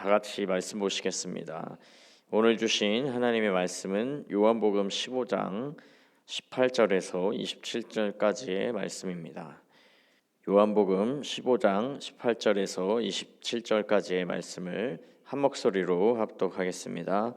다 같이 말씀 보시겠습니다. 오늘 주신 하나님의 말씀은 요한복음 15장 18절에서 27절까지의 말씀입니다. 요한복음 15장 18절에서 27절까지의 말씀을 한 목소리로 합독하겠습니다.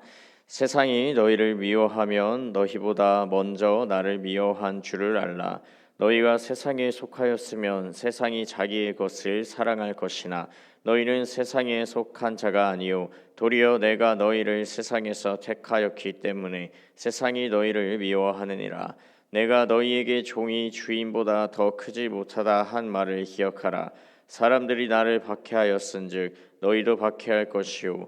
세상이 너희를 미워하면 너희보다 먼저 나를 미워한 줄을 알라. 너희가 세상에 속하였으면 세상이 자기의 것을 사랑할 것이나 너희는 세상에 속한 자가 아니요. 도리어 내가 너희를 세상에서 택하였기 때문에 세상이 너희를 미워하느니라. 내가 너희에게 종이 주인보다 더 크지 못하다 한 말을 기억하라. 사람들이 나를 박해하였은즉 너희도 박해할 것이요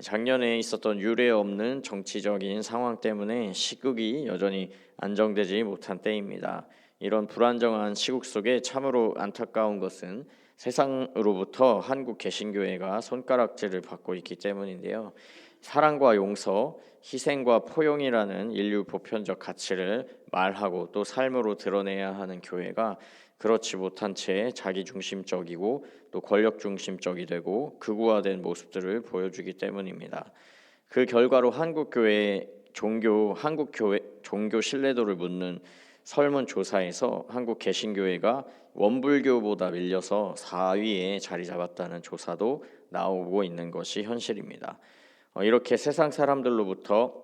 작년에 있었던 유례 없는 정치적인 상황 때문에 시국이 여전히 안정되지 못한 때입니다. 이런 불안정한 시국 속에 참으로 안타까운 것은 세상으로부터 한국 개신교회가 손가락질을 받고 있기 때문인데요. 사랑과 용서, 희생과 포용이라는 인류 보편적 가치를 말하고 또 삶으로 드러내야 하는 교회가 그렇지 못한 채 자기 중심적이고 또 권력 중심적이 되고 극우화된 모습들을 보여주기 때문입니다. 그 결과로 한국 교회 종교 한국 교회 종교 신뢰도를 묻는 설문 조사에서 한국 개신교회가 원불교보다 밀려서 4위에 자리 잡았다는 조사도 나오고 있는 것이 현실입니다. 어, 이렇게 세상 사람들로부터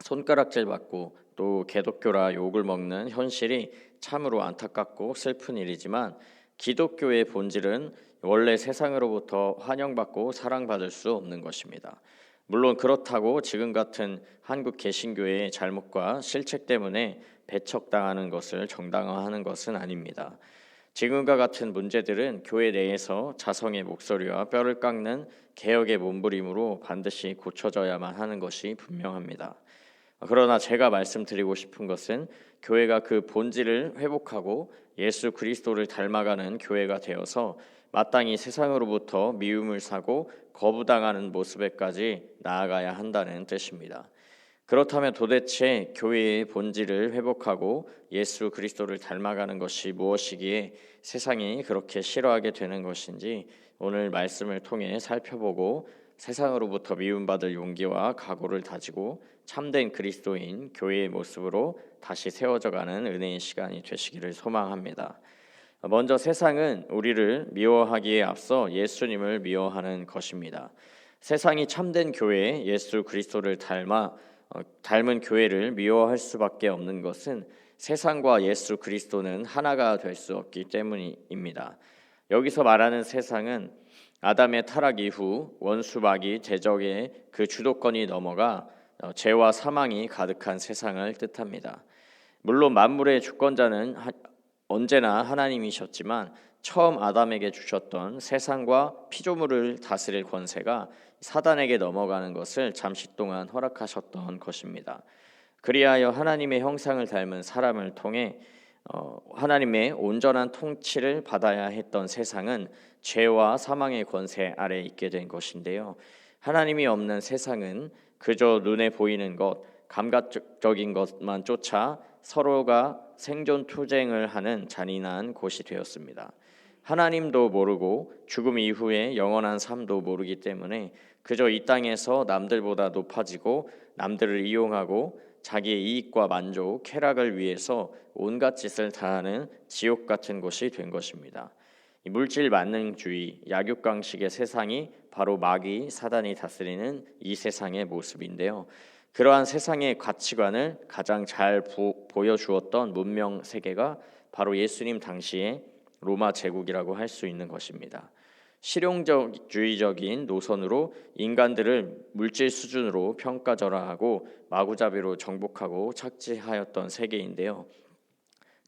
손가락질 받고 또 개독교라 욕을 먹는 현실이 참으로 안타깝고 슬픈 일이지만 기독교의 본질은 원래 세상으로부터 환영받고 사랑받을 수 없는 것입니다. 물론 그렇다고 지금 같은 한국 개신교의 잘못과 실책 때문에 배척당하는 것을 정당화하는 것은 아닙니다. 지금과 같은 문제들은 교회 내에서 자성의 목소리와 뼈를 깎는 개혁의 몸부림으로 반드시 고쳐져야만 하는 것이 분명합니다. 그러나 제가 말씀드리고 싶은 것은 교회가 그 본질을 회복하고 예수 그리스도를 닮아가는 교회가 되어서 마땅히 세상으로부터 미움을 사고 거부당하는 모습에까지 나아가야 한다는 뜻입니다. 그렇다면 도대체 교회의 본질을 회복하고 예수 그리스도를 닮아가는 것이 무엇이기에 세상이 그렇게 싫어하게 되는 것인지 오늘 말씀을 통해 살펴보고 세상으로부터 미움받을 용기와 각오를 다지고 참된 그리스도인 교회의 모습으로 다시 세워져가는 은혜의 시간이 되시기를 소망합니다. 먼저 세상은 우리를 미워하기에 앞서 예수님을 미워하는 것입니다. 세상이 참된 교회 예수 그리스도를 닮아 어, 닮은 교회를 미워할 수밖에 없는 것은 세상과 예수 그리스도는 하나가 될 수 없기 때문입니다. 여기서 말하는 세상은 아담의 타락 이후 원수마귀 대적의 그 주도권이 넘어가 어, 죄와 사망이 가득한 세상을 뜻합니다. 물론 만물의 주권자는 언제나 하나님이셨지만 처음 아담에게 주셨던 세상과 피조물을 다스릴 권세가 사단에게 넘어가는 것을 잠시 동안 허락하셨던 것입니다. 그리하여 하나님의 형상을 닮은 사람을 통해 어, 하나님의 온전한 통치를 받아야 했던 세상은 죄와 사망의 권세 아래 있게 된 것인데요. 하나님이 없는 세상은 그저 눈에 보이는 것, 감각적인 것만 쫓아 서로가 생존 투쟁을 하는 잔인한 곳이 되었습니다. 하나님도 모르고 죽음 이후에 영원한 삶도 모르기 때문에 그저 이 땅에서 남들보다 높아지고 남들을 이용하고 자기의 이익과 만족, 쾌락을 위해서 온갖 짓을 다하는 지옥 같은 곳이 된 것입니다. 물질 만능주의, 약육강식의 세상이 바로 마귀 사단이 다스리는 이 세상의 모습인데요. 그러한 세상의 가치관을 가장 잘 보, 보여주었던 문명 세계가 바로 예수님 당시의 로마 제국이라고 할 수 있는 것입니다. 실용주의적인 노선으로 인간들을 물질 수준으로 평가절하하고 마구잡이로 정복하고 착지하였던 세계인데요.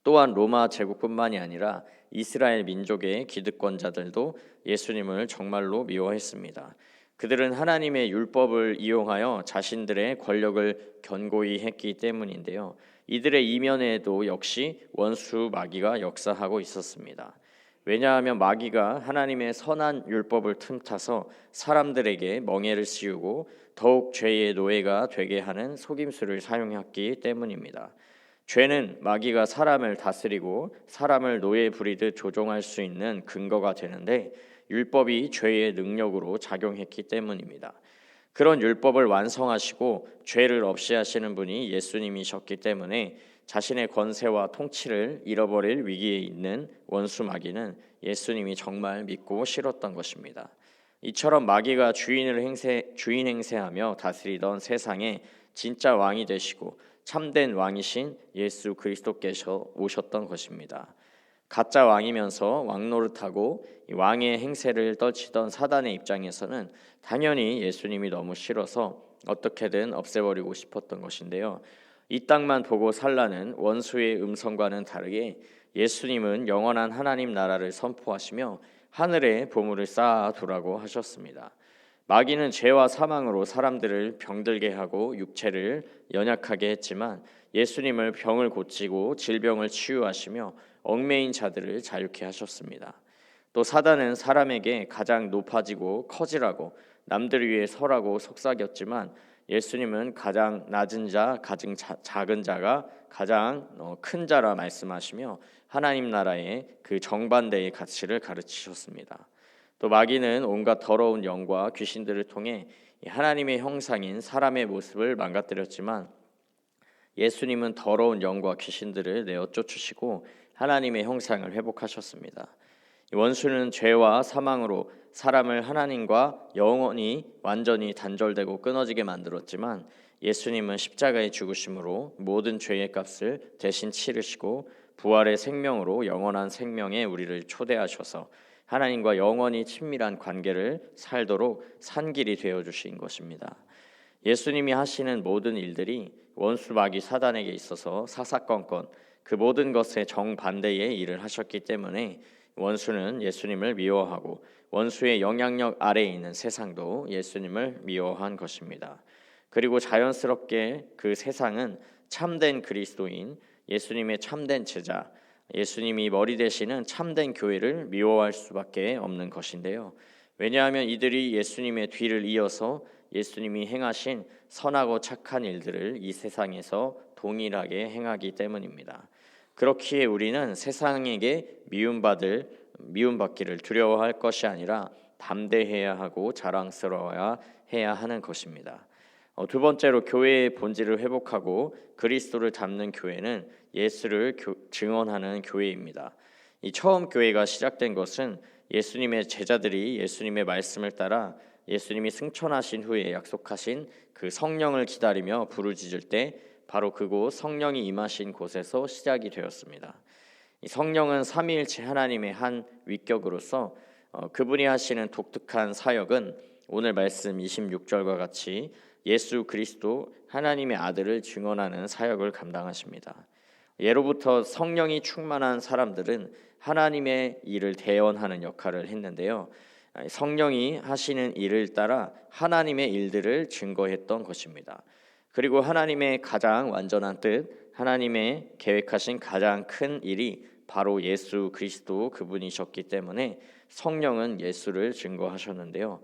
또한 로마 제국뿐만이 아니라 이스라엘 민족의 기득권자들도 예수님을 정말로 미워했습니다. 그들은 하나님의 율법을 이용하여 자신들의 권력을 견고히 했기 때문인데요. 이들의 이면에도 역시 원수 마귀가 역사하고 있었습니다. 왜냐하면 마귀가 하나님의 선한 율법을 틈타서 사람들에게 멍해를 씌우고 더욱 죄의 노예가 되게 하는 속임수를 사용했기 때문입니다. 죄는 마귀가 사람을 다스리고 사람을 노예 부리듯 조종할 수 있는 근거가 되는데 율법이 죄의 능력으로 작용했기 때문입니다. 그런 율법을 완성하시고 죄를 없이 하시는 분이 예수님이셨기 때문에 자신의 권세와 통치를 잃어버릴 위기에 있는 원수 마귀는 예수님이 정말 믿고 싫었던 것입니다. 이처럼 마귀가 주인을 행세 주인 행세하며 다스리던 세상에 진짜 왕이 되시고 참된 왕이신 예수 그리스도께서 오셨던 것입니다. 가짜 왕이면서 왕노릇하고 왕의 행세를 떨치던 사단의 입장에서는 당연히 예수님이 너무 싫어서 어떻게든 없애버리고 싶었던 것인데요. 이 땅만 보고 살라는 원수의 음성과는 다르게 예수님은 영원한 하나님 나라를 선포하시며 하늘에 보물을 쌓아 두라고 하셨습니다. 마귀는 죄와 사망으로 사람들을 병들게 하고 육체를 연약하게 했지만 예수님을 병을 고치고 질병을 치유하시며 얽매인 자들을 자유케 하셨습니다. 또 사단은 사람에게 가장 높아지고 커지라고 남들 위해 서라고 속삭였지만 예수님은 가장 낮은 자, 가장 작은 자가 가장 어, 큰 자라 말씀하시며 하나님 나라의 그 정반대의 가치를 가르치셨습니다. 또 마귀는 온갖 더러운 영과 귀신들을 통해 하나님의 형상인 사람의 모습을 망가뜨렸지만 예수님은 더러운 영과 귀신들을 내어 쫓으시고 하나님의 형상을 회복하셨습니다. 원수는 죄와 사망으로 사람을 하나님과 영원히 완전히 단절되고 끊어지게 만들었지만 예수님은 십자가의 죽으심으로 모든 죄의 값을 대신 치르시고 부활의 생명으로 영원한 생명에 우리를 초대하셔서 하나님과 영원히 친밀한 관계를 살도록 산길이 되어 주신 것입니다. 예수님이 하시는 모든 일들이 원수 마귀 사단에게 있어서 사사건건 그 모든 것에 정반대의 일을 하셨기 때문에 원수는 예수님을 미워하고 원수의 영향력 아래에 있는 세상도 예수님을 미워한 것입니다. 그리고 자연스럽게 그 세상은 참된 그리스도인 예수님의 참된 제자 예수님이 머리 되시는 참된 교회를 미워할 수밖에 없는 것인데요. 왜냐하면 이들이 예수님의 뒤를 이어서 예수님이 행하신 선하고 착한 일들을 이 세상에서 동일하게 행하기 때문입니다. 그렇기에 우리는 세상에게 미움받을 미움받기를 두려워할 것이 아니라 담대해야 하고 자랑스러워야 해야 하는 것입니다. 어, 두 번째로 교회의 본질을 회복하고 그리스도를 담는 교회는 예수를 교, 증언하는 교회입니다. 이 처음 교회가 시작된 것은 예수님의 제자들이 예수님의 말씀을 따라 예수님이 승천하신 후에 약속하신 그 성령을 기다리며 부르짖을 때 바로 그곳 성령이 임하신 곳에서 시작이 되었습니다. 성령은 삼위일체 하나님의 한 위격으로서 어, 그분이 하시는 독특한 사역은 오늘 말씀 26절과 같이 예수 그리스도 하나님의 아들을 증언하는 사역을 감당하십니다. 예로부터 성령이 충만한 사람들은 하나님의 일을 대언하는 역할을 했는데요. 성령이 하시는 일을 따라 하나님의 일들을 증거했던 것입니다. 그리고 하나님의 가장 완전한 뜻, 하나님의 계획하신 가장 큰 일이 바로 예수 그리스도 그분이셨기 때문에 성령은 예수를 증거하셨는데요.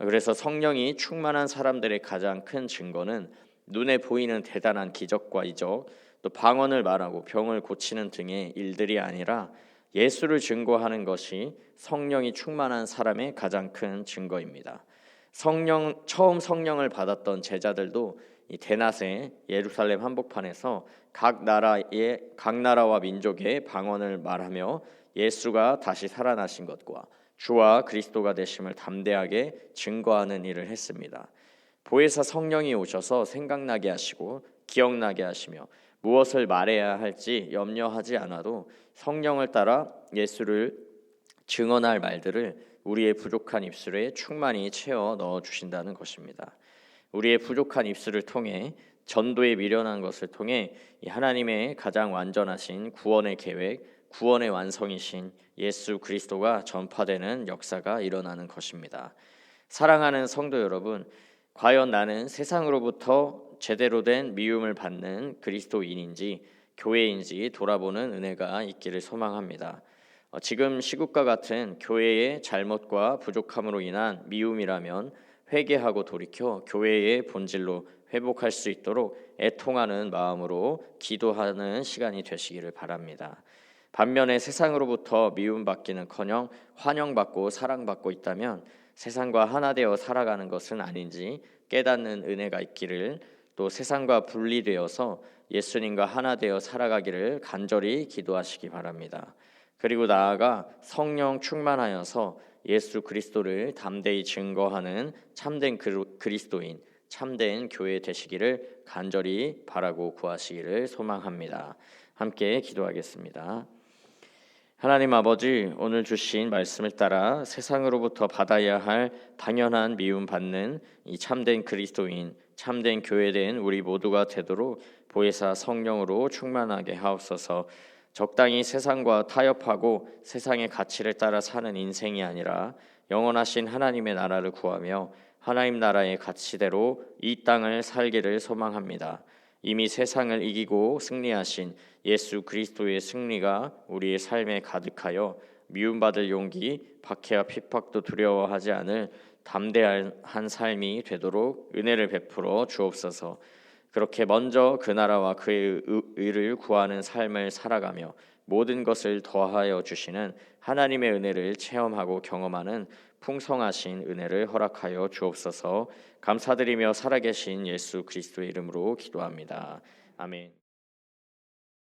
그래서 성령이 충만한 사람들의 가장 큰 증거는 눈에 보이는 대단한 기적과 이적, 또 방언을 말하고 병을 고치는 등의 일들이 아니라 예수를 증거하는 것이 성령이 충만한 사람의 가장 큰 증거입니다. 성령 처음 성령을 받았던 제자들도 이 대낮에 예루살렘 한복판에서 각 나라의 각 나라와 민족의 방언을 말하며 예수가 다시 살아나신 것과 주와 그리스도가 되심을 담대하게 증거하는 일을 했습니다. 보혜사 성령이 오셔서 생각나게 하시고 기억나게 하시며 무엇을 말해야 할지 염려하지 않아도 성령을 따라 예수를 증언할 말들을 우리의 부족한 입술에 충만히 채워 넣어 주신다는 것입니다. 우리의 부족한 입술을 통해 전도에 미련한 것을 통해 이 하나님의 가장 완전하신 구원의 계획, 구원의 완성이신 예수 그리스도가 전파되는 역사가 일어나는 것입니다. 사랑하는 성도 여러분, 과연 나는 세상으로부터 제대로 된 미움을 받는 그리스도인인지 교회인지 돌아보는 은혜가 있기를 소망합니다. 어, 지금 시국과 같은 교회의 잘못과 부족함으로 인한 미움이라면 회개하고 돌이켜 교회의 본질로 회복할 수 있도록 애통하는 마음으로 기도하는 시간이 되시기를 바랍니다. 반면에 세상으로부터 미움받기는커녕 환영받고 사랑받고 있다면 세상과 하나 되어 살아가는 것은 아닌지 깨닫는 은혜가 있기를 또 세상과 분리되어서 예수님과 하나 되어 살아가기를 간절히 기도하시기 바랍니다. 그리고 나아가 성령 충만하여서 예수 그리스도를 담대히 증거하는 참된 그리스도인, 참된 교회 되시기를 간절히 바라고 구하시기를 소망합니다. 함께 기도하겠습니다. 하나님 아버지 오늘 주신 말씀을 따라 세상으로부터 받아야 할 당연한 미움 받는 이 참된 그리스도인 참된 교회된 우리 모두가 되도록 보혜사 성령으로 충만하게 하옵소서. 적당히 세상과 타협하고 세상의 가치를 따라 사는 인생이 아니라 영원하신 하나님의 나라를 구하며 하나님 나라의 가치대로 이 땅을 살기를 소망합니다. 이미 세상을 이기고 승리하신 예수 그리스도의 승리가 우리의 삶에 가득하여 미움받을 용기, 박해와 핍박도 두려워하지 않을 담대한 삶이 되도록 은혜를 베풀어 주옵소서. 그렇게 먼저 그 나라와 그의 의를 구하는 삶을 살아가며 모든 것을 더하여 주시는 하나님의 은혜를 체험하고 경험하는 풍성하신 은혜를 허락하여 주옵소서. 감사드리며 살아계신 예수 그리스도의 이름으로 기도합니다. 아멘.